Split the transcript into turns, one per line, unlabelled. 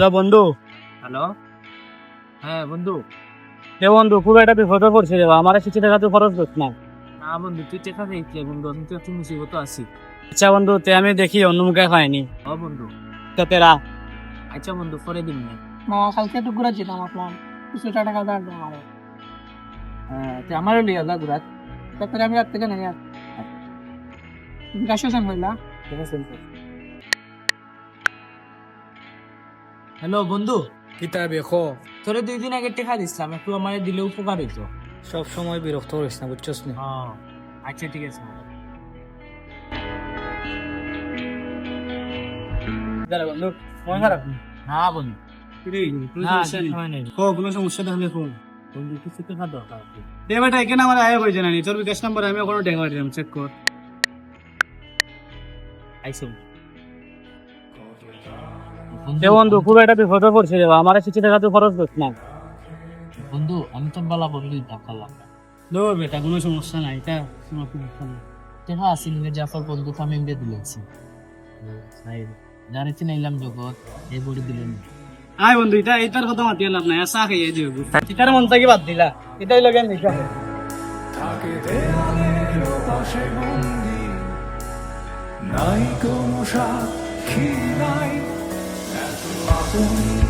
Hello বন্ধু।
Hello. হ্যাঁ বন্ধু।
এ বন্ধু খুব একটা বিপদে পড়ছে রে আমার কিছু টাকা তুই খরচ করছ না।
না বন্ধু তুই টেকা দেখলে বন্ধু আমি তো একটু মুসিবত আছি।
আচ্ছা বন্ধু তে আমি দেখি অন্য মুখে খাইনি।
ও বন্ধু।
তো তেরা
আচ্ছা বন্ধু পরে দিন না
মামা কালকে একটু ঘুরে যেতাম আপনার। কিছু টাকা দাঁড় দেবো আমার।
হ্যাঁ তুই আমারও লিয়ে যা ঘুরাত
তারপরে আমি রাত থেকে নেই আর হোসেন হইলা?
হ্যালো বন্ধু।
কিতা বেখো
তোরে দুই দিন আগে টেকা দিছিলাম একটু আমার দিলে উপকার হইতো।
সব সময় বিরক্ত করিস না বুঝছস না।
হ্যাঁ আচ্ছা ঠিক আছে।
দাঁড়া বন্ধু মন খারাপ?
না বন্ধু।
কোনো সমস্যা থাকলে ফোন
বন্ধু কিছু টাকা দরকার
দে বেটা এখানে আমার আয় হয়েছে না তোর বিকাশ নাম্বার আমি কোনো টাকা পাঠিয়ে চেক কর।
আইসো।
এ বন্ধু খুব একটা বিপদে পড়ছে রে আমার কিছু টাকা তুই খরচ করছ না।
বন্ধু আমি তো বলা বন্ধু দেখালাম।
দৌড় বেটা কোনো সমস্যা নাই তা কোনো সমস্যা নাই।
টেকা আসিল জাফর বন্ধু আমি এমনি দিলেছি জানিছি নাইলাম জগৎ এই বড়ি দিলেন
আয় বন্ধু এটা এটার কথা মাতি লাভ নাই চা খাইয়ে যাব এটার মন থেকে বাদ দিলা এটাই লগে নিশা
থাকে দেয়ালের পাশে বন্দি নাই কোনো সাক্ষী নাই 回。